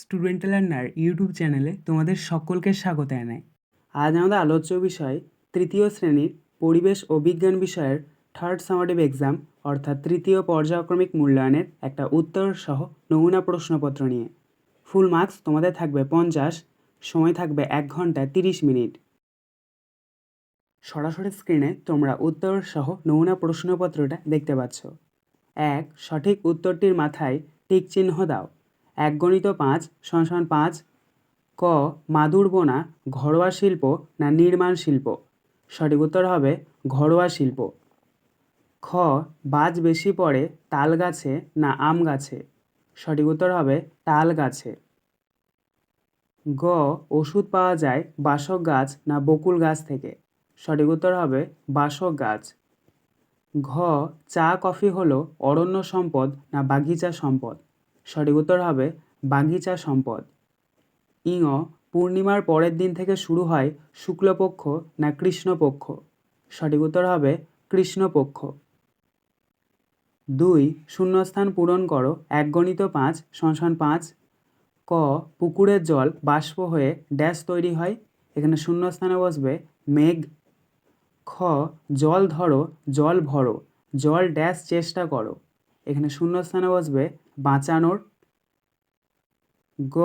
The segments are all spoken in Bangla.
স্টুডেন্ট লার্নার ইউটিউব চ্যানেলে তোমাদের সকলকে স্বাগত জানাই। আজ আমাদের আলোচ্য বিষয় তৃতীয় শ্রেণির পরিবেশ ও বিজ্ঞান বিষয়ের থার্ড সামারেটিভ এক্সাম অর্থাৎ তৃতীয় পর্যায়ক্রমিক মূল্যায়নের একটা উত্তর সহ নমুনা প্রশ্নপত্র নিয়ে। ফুল মার্কস তোমাদের থাকবে পঞ্চাশ, সময় থাকবে এক ঘণ্টা তিরিশ মিনিট। সরাসরি স্ক্রিনে তোমরা উত্তর সহ নমুনা প্রশ্নপত্রটা দেখতে পাচ্ছ। এক, সঠিক উত্তরটির মাথায় টিক চিহ্ন দাও। এক গণিত পাঁচ, সমান পাঁচ, ক মাদুর বোনা ঘরোয়া শিল্প না নির্মাণ শিল্প? সঠিক উত্তর হবে ঘরোয়া শিল্প। খ, বাজ বেশি পড়ে তাল গাছে না আম গাছে? সঠিক উত্তর হবে তাল গাছে। গ, ওষুধ পাওয়া যায় বাসক গাছ না বকুল গাছ থেকে? সঠিক উত্তর হবে বাসক গাছ। ঘ, চা কফি হলো অরণ্য সম্পদ না বাগিচা সম্পদ? সঠিক উত্তর হবে বাগিচা সম্পদ। ইঙ, পূর্ণিমার পরের দিন থেকে শুরু হয় শুক্লপক্ষ না কৃষ্ণপক্ষ। সঠিক উত্তর হবে কৃষ্ণপক্ষ। দুই, শূন্যস্থান পূরণ করো এক গণিত পাঁচ সমান পাঁচ। ক, পুকুরের জল, বাষ্প হয়ে ড্যাশ তৈরি হয়, এখানে শূন্যস্থানে বসবে মেঘ। খ, জল ধরো, জল ভরো, জল ড্যাশ চেষ্টা করো, এখানে শূন্যস্থানে বসবে বাঁচানোর। গ,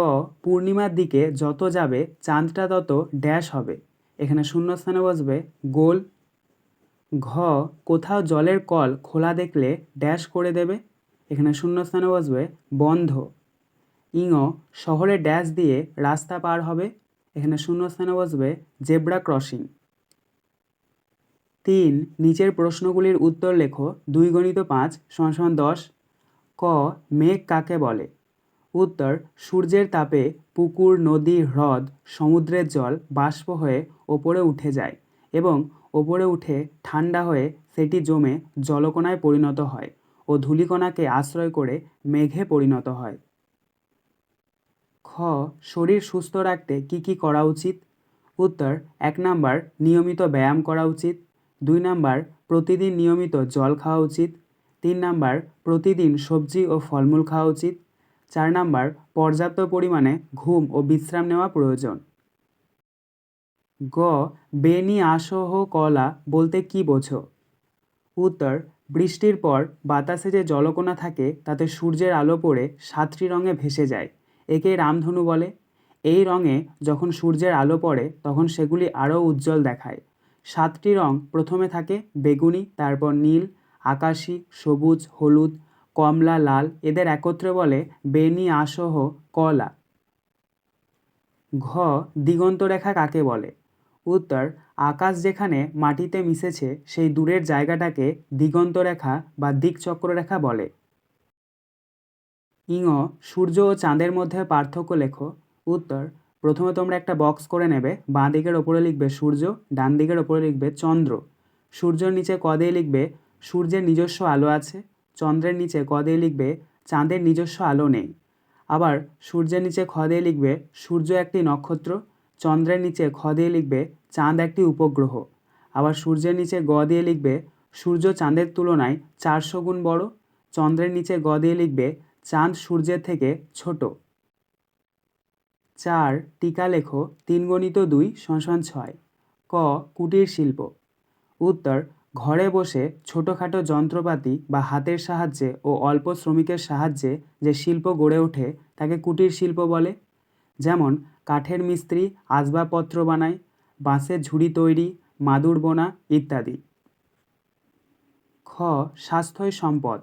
পূর্ণিমার দিকে যত যাবে, চাঁদটা তত ড্যাশ হবে। এখানে শূন্যস্থানে বসবে, গোল। ঘ, কোথাও জলের কল খোলা দেখলে ড্যাশ করে দেবে। এখানে শূন্যস্থানে বসবে, বন্ধ। ইঙ শহরে ড্যাশ দিয়ে রাস্তা পার হবে। এখানে শূন্যস্থানে বসবে, জেব্রা ক্রসিং। তিন, নিচের প্রশ্নগুলির উত্তর লেখো। দুই গণিত পাঁচ, সমান সমান দশ। ক মেঘ কাকে বলে? উত্তর, সূর্যের তাপে পুকুর, নদী, হ্রদ, সমুদ্রের জল, বাষ্প হয়ে ওপরে উঠে যায় এবং ওপরে উঠে ঠান্ডা হয়ে সেটি জমে জলকণায় পরিণত হয় ও ধূলিকণাকে আশ্রয় করে মেঘে পরিণত হয়। খ, শরীর সুস্থ রাখতে কি কি করা উচিত? উত্তর, এক নাম্বার নিয়মিত ব্যায়াম করা উচিত। দুই নাম্বার, প্রতিদিন নিয়মিত জল খাওয়া উচিত। তিন নাম্বার, প্রতিদিন সবজি ও ফলমূল খাওয়া উচিত। চার নাম্বার, পর্যাপ্ত পরিমাণে ঘুম ও বিশ্রাম নেওয়া প্রয়োজন। গ, বেনি আসহ কলা বলতে কি বোঝো? উত্তর, বৃষ্টির পর বাতাসে যে জলকণা থাকে, তাতে সূর্যের আলো পড়ে সাতটি রঙে ভেসে যায়। একে রামধনু বলে। এই রঙে যখন সূর্যের আলো পড়ে, তখন সেগুলি আরও উজ্জ্বল দেখায়। সাতটি রং প্রথমে থাকে বেগুনি, তারপর নীল আকাশি, সবুজ, হলুদ, কমলা, লাল, এদের একত্রে বলে বেনি আসহ, কলা। ঘ, দিগন্ত রেখা কাকে বলে? উত্তর, আকাশ যেখানে মাটিতে মিশেছে, সেই দূরের জায়গাটাকে দিগন্ত রেখা বা দিকচক্র রেখা বলে। ইঙ, সূর্য ও চাঁদের মধ্যে পার্থক্য লেখো। উত্তর, প্রথমে তোমরা একটা বক্স করে নেবে, বাঁ দিকের ওপরে লিখবে সূর্য, ডান দিকের ওপরে লিখবে চন্দ্র। সূর্যের নিচে ক দিয়ে লিখবে সূর্যের নিজস্ব আলো আছে, চন্দ্রের নিচে ক দিয়ে লিখবে, চাঁদের নিজস্ব আলো নেই। আবার সূর্যের নিচে খ দিয়ে লিখবে, সূর্য একটি নক্ষত্র, চন্দ্রের নিচে খ দিয়ে লিখবে, চাঁদ একটি উপগ্রহ। আবার সূর্যের নিচে গ দিয়ে লিখবে, সূর্য চাঁদের তুলনায় চারশো গুণ বড়, চন্দ্রের নিচে গ দিয়ে লিখবে, চাঁদ সূর্যের থেকে ছোট। চার, টিকা লেখো তিন গণিত দুই সমান ছয়। ক, কুটির শিল্প। উত্তর ঘরে বসে ছোটোখাটো যন্ত্রপাতি বা হাতের সাহায্যে ও অল্প শ্রমিকের সাহায্যে যে শিল্প গড়ে ওঠে, তাকে কুটির শিল্প বলে। যেমন, কাঠের মিস্ত্রি, আসবাবপত্র বানায়, বাঁশের ঝুড়ি তৈরি, মাদুর বোনা ইত্যাদি। খ, স্বাস্থ্যই সম্পদ।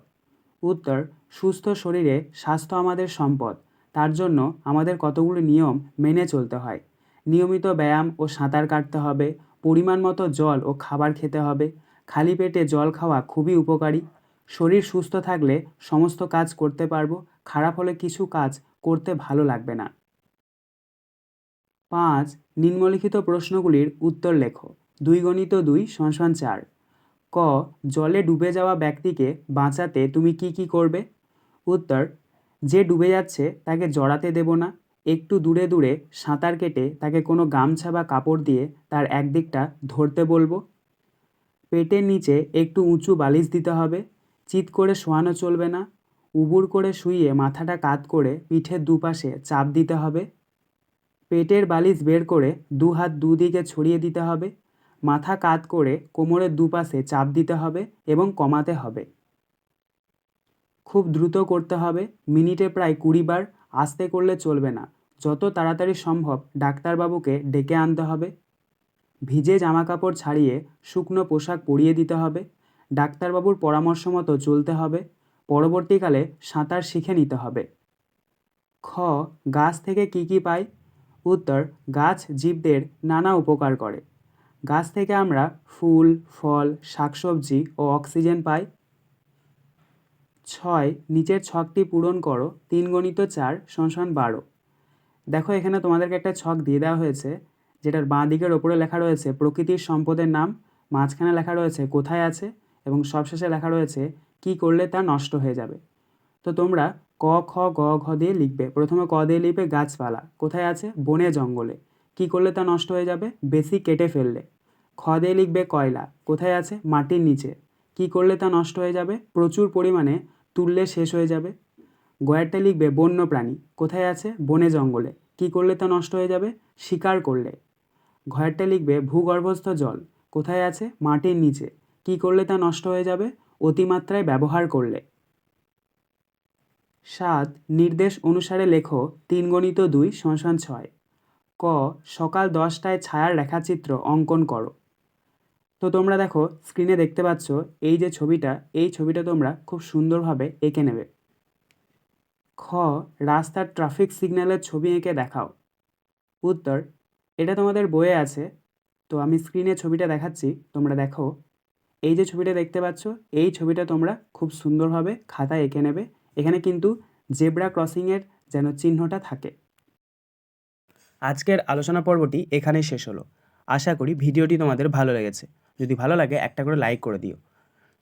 উত্তর, সুস্থ শরীরে স্বাস্থ্য আমাদের সম্পদ। তার জন্য আমাদের কতগুলো নিয়ম মেনে চলতে হয়। নিয়মিত ব্যায়াম ও সাঁতার কাটতে হবে, পরিমাণ মতো জল ও খাবার খেতে হবে খালি পেটে জল খাওয়া খুবই উপকারী। শরীর সুস্থ থাকলে সমস্ত কাজ করতে পারব, খারাপ হলে কিছু কাজ করতে ভালো লাগবে না। পাঁচ, নিম্নলিখিত প্রশ্নগুলির উত্তর লেখো। দুই গণিত দুই সমান চার। ক, জলে ডুবে যাওয়া ব্যক্তিকে বাঁচাতে তুমি কি কি করবে? উত্তর, যে ডুবে যাচ্ছে তাকে জড়াতে দেব না। একটু দূরে দূরে সাঁতার কেটে তাকে কোনো গামছা বা কাপড় দিয়ে তার একদিকটা ধরতে বলব। পেটের নিচে একটু উঁচু বালিশ দিতে হবে। চিৎ করে শোয়ানো চলবে না। উবুর করে শুইয়ে মাথাটা কাত করে পিঠের দুপাশে চাপ দিতে হবে। পেটের বালিশ বের করে দু হাত দুদিকে ছড়িয়ে দিতে হবে। মাথা কাত করে কোমরের দুপাশে চাপ দিতে হবে এবং কমাতে হবে। খুব দ্রুত করতে হবে। মিনিটে প্রায় কুড়ি বার আস্তে করলে চলবে না। যত তাড়াতাড়ি সম্ভব ডাক্তারবাবুকে ডেকে আনতে হবে। ভিজে জামাকাপড় ছাড়িয়ে শুকনো পোশাক পরিয়ে দিতে হবে, ডাক্তারবাবুর পরামর্শ মতো চলতে হবে, পরবর্তীকালে সাঁতার শিখে নিতে হবে। খ, গাছ থেকে কি কি পাই? উত্তর, গাছ জীবদের নানা উপকার করে। গাছ থেকে আমরা ফুল, ফল, শাকসবজি ও অক্সিজেন পাই। ছয়, নিচের ছকটি পূরণ করো তিন গণিত চার সমান বারো। দেখো এখানে তোমাদেরকে একটা ছক দিয়ে দেওয়া হয়েছে। যেটার বাঁ দিকের ওপরে লেখা রয়েছে প্রকৃতির সম্পদের নাম, মাঝখানে লেখা রয়েছে কোথায় আছে এবং সবশেষে লেখা রয়েছে কি করলে তা নষ্ট হয়ে যাবে। তো তোমরা ক, খ, গ, ঘ দিয়ে লিখবে। প্রথমে ক দিয়ে লিখবে গাছপালা। কোথায় আছে? বনে, জঙ্গলে। কি করলে তা নষ্ট হয়ে যাবে? বেশি কেটে ফেললে। খ দিয়ে লিখবে কয়লা। কোথায় আছে? মাটির নিচে। কি করলে তা নষ্ট হয়ে যাবে? প্রচুর পরিমাণে তুললে শেষ হয়ে যাবে। গয়ারটা লিখবে বন্য প্রাণী কোথায় আছে? বনে, জঙ্গলে। কি করলে তা নষ্ট হয়ে যাবে? শিকার করলে। ঘয়ারটা লিখবে ভূগর্ভস্থ জল। কোথায় আছে? মাটির নিচে। কি করলে তা নষ্ট হয়ে যাবে? অতিমাত্রায় ব্যবহার করলে। সাত, নির্দেশ অনুসারে লেখো তিন গণিত দুই সমান ছয়। ক, সকাল দশটায় ছায়ার রেখাচিত্র অঙ্কন করো। তো তোমরা দেখো স্ক্রিনে দেখতে পাচ্ছ, এই যে ছবিটা, এই ছবিটা তোমরা খুব সুন্দরভাবে এঁকে নেবে। খ, রাস্তার ট্রাফিক সিগন্যালের ছবি এঁকে দেখাও। উত্তর এটা তোমাদের বইয়ে আছে। তো আমি স্ক্রিনে ছবিটা দেখাচ্ছি, তোমরা দেখো। এই যে ছবিটা দেখতে পাচ্ছ, এই ছবিটা তোমরা খুব সুন্দরভাবে খাতায় এঁকে নেবে। এখানে কিন্তু জেব্রা ক্রসিংয়ের যেন চিহ্নটা থাকে। আজকের আলোচনা পর্বটি এখানেই শেষ হলো। আশা করি ভিডিওটি তোমাদের ভালো লেগেছে। যদি ভালো লাগে একটা করে লাইক করে দিও।